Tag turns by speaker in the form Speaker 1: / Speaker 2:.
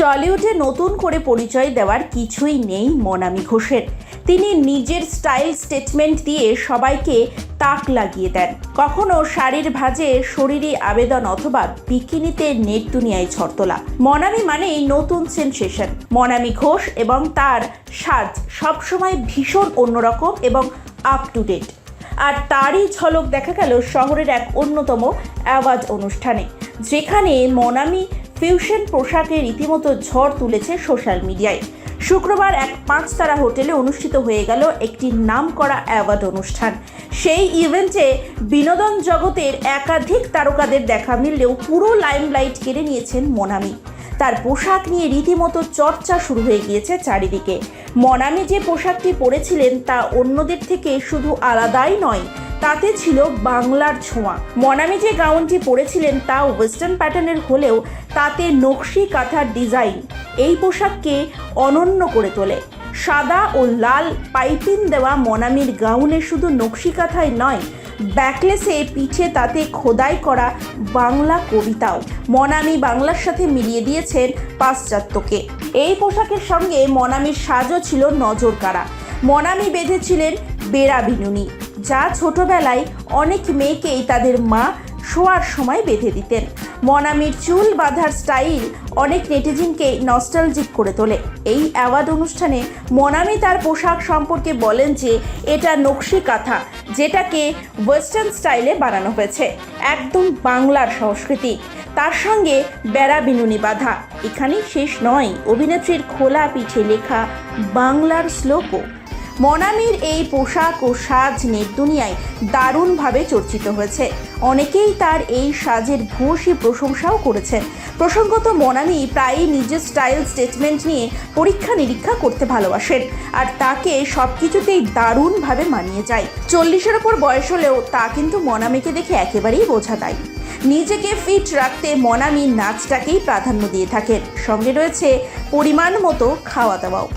Speaker 1: টলিউডে নতুন করে পরিচয় দেওয়ার কিছুই নেই মনামি ঘোষের। তিনি নিজের স্টাইল স্টেটমেন্ট দিয়ে সবাইকে তাক লাগিয়ে দেন। কখনো শাড়ির ভাঁজে শরীরে আবেদন অথবা বিকিনিতে নেট দুনিয়ায় ঝড় তোলা মনামি মানেই নতুন সেনসেশন। মনামি ঘোষ এবং তার সাজ সবসময় ভীষণ অন্যরকম এবং আপ টু ডেট আর তারই ঝলক দেখা গেল শহরের এক অন্যতম অ্যাওয়ার্ড অনুষ্ঠানে। যেখানে মনামি ফিউশন পোশাকে রীতিমতো ঝড় তুলেছে সোশ্যাল মিডিয়ায়। শুক্রবার এক পাঁচতারা হোটেলে অনুষ্ঠিত হয়ে গেল একটি নামকরা অ্যাওয়ার্ড অনুষ্ঠান। সেই ইভেন্টে বিনোদন জগতের একাধিক তারকাদের দেখা মিললেও পুরো লাইমলাইট কেড়ে নিয়েছেন মনামি। তার পোশাক নিয়ে রীতিমতো চর্চা শুরু হয়ে গিয়েছে চারিদিকে। মনামি যে পোশাকটি পরেছিলেন তা অন্যদের থেকে শুধু আলাদাই নয় তাতে ছিল বাংলার ছোঁয়া। মনামি যে গাউনটি পরেছিলেন তা ওয়েস্টার্ন প্যাটার্নের হলেও তাতে নকশি কাঁথার ডিজাইন, এই পোশাককে অনন্য করে তোলে। সাদা ও লাল পাইপিং দেওয়া মনামির গাউনে শুধু নকশি কাঁথাই নয়, ব্যাকলেসে পিঠে তাতে খোদাই করা বাংলা কবিতাও। মনামি বাংলার সাথে মিলিয়ে দিয়েছেন পাশ্চাত্যকে। এই পোশাকের সঙ্গে মনামির সাজও ছিল নজর কাড়া মনামি বেঁধেছিলেন বেড়া বিনুনি যা ছোটবেলায় অনেক মেয়েকেই তাদের মা শোয়ার সময় বেঁধে দিতেন। মনামির চুল বাঁধার স্টাইল অনেক নেটিজিনকে নস্টালজিক করে তোলে। এই অ্যাওয়ার্ড অনুষ্ঠানে মনামি তার পোশাক সম্পর্কে বলেন যে, এটা নকশি কাঁথা, যেটাকে ওয়েস্টার্ন স্টাইলে বানানো হয়েছে। একদম বাংলার সংস্কৃতি। তার সঙ্গে বেড়া বিনুনি বাঁধা। এখানেই শেষ নয়। অভিনেত্রীর খোলা পিঠে লেখা বাংলার শ্লোকও। মনামির এই পোশাক ও সাজ নেট দুনিয়ায় দারুণভাবে চর্চিত হয়েছে। অনেকেই তার এই সাজের ভূয়সী প্রশংসাও করেছেন। প্রসঙ্গত মনামি প্রায়ই নিজের স্টাইল স্টেটমেন্ট নিয়ে পরীক্ষা নিরীক্ষা করতে ভালোবাসেন আর তাকে সব কিছুতেই দারুণভাবে মানিয়ে যায়। চল্লিশের ওপর বয়স হলেও তা কিন্তু মনামিকে দেখে একেবারেই বোঝা দেয় নিজেকে ফিট রাখতে মনামি নাচটাকেই প্রাধান্য দিয়ে থাকেন। সঙ্গে রয়েছে পরিমাণ মতো খাওয়া দাওয়াও।